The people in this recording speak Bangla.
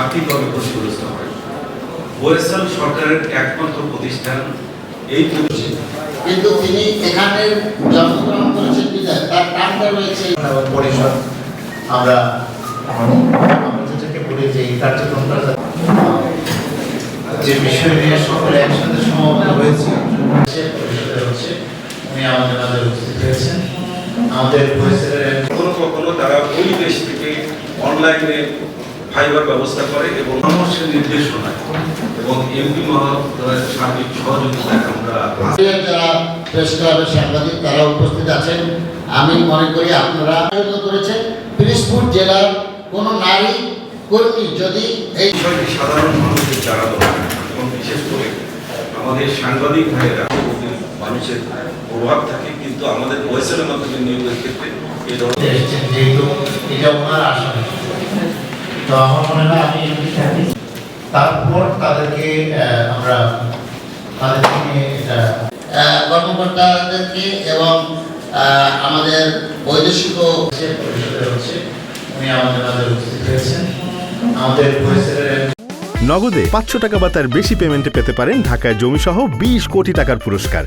আর্থিকভাবে ক্ষতিগ্রস্ত হয়। ওয়েসাল সরকারের একমাত্র প্রতিষ্ঠান এই প্রতিষ্ঠান। কিন্তু তিনি এখানের জন্মগ্রহণ করেছেন বিধায় তার টানটা রয়েছে। পরিষদ আমরা আমরা যেটাকে বলি যে এই কার্যক্রমটা যে বিষয় নিয়ে সকলে একসাথে সমাবেত হয়েছে উনি আমাদের মাঝে উপস্থিত হয়েছেন। আমাদের পরিষদের কখনো কখনো তারা ওই দেশ থেকে অনলাইনে ফাইবার ব্যবস্থা করে এবং পরামর্শের নির্দেশনা এবং এমপি মহোদয়ের সার্বিক সহযোগিতায় আমরা যারা প্রেস ক্লাবের সাংবাদিক তারা উপস্থিত আছেন। আমি মনে করি আপনারা আয়োজন করেছেন। পিরিজপুর জেলার কোনো নারী কর্মী যদি এই বিষয়টি সাধারণ মানুষের জানা দরকার। এবং বিশেষ করে আমাদের সাংবাদিক ভাইয়েরা মানুষের প্রভাব থাকে কিন্তু আমাদের ওয়েসেলের মাধ্যমে নিয়োগের ক্ষেত্রে এই ধরনের এসেছেন যেহেতু এটা ওনার আসন। তো আমার মনে হয় আমি তারপর তাদেরকে আমরা কর্মকর্তাদেরকে এবং আমাদের বৈদেশিক উনি আমাদের মাঝে উপস্থিত হয়েছেন। আমাদের পরিষদের নগদে পাঁচশো টাকা বা তার বেশি পেমেন্টে পেতে পারেন ঢাকায় জমিসহ বিশ কোটি টাকার পুরস্কার।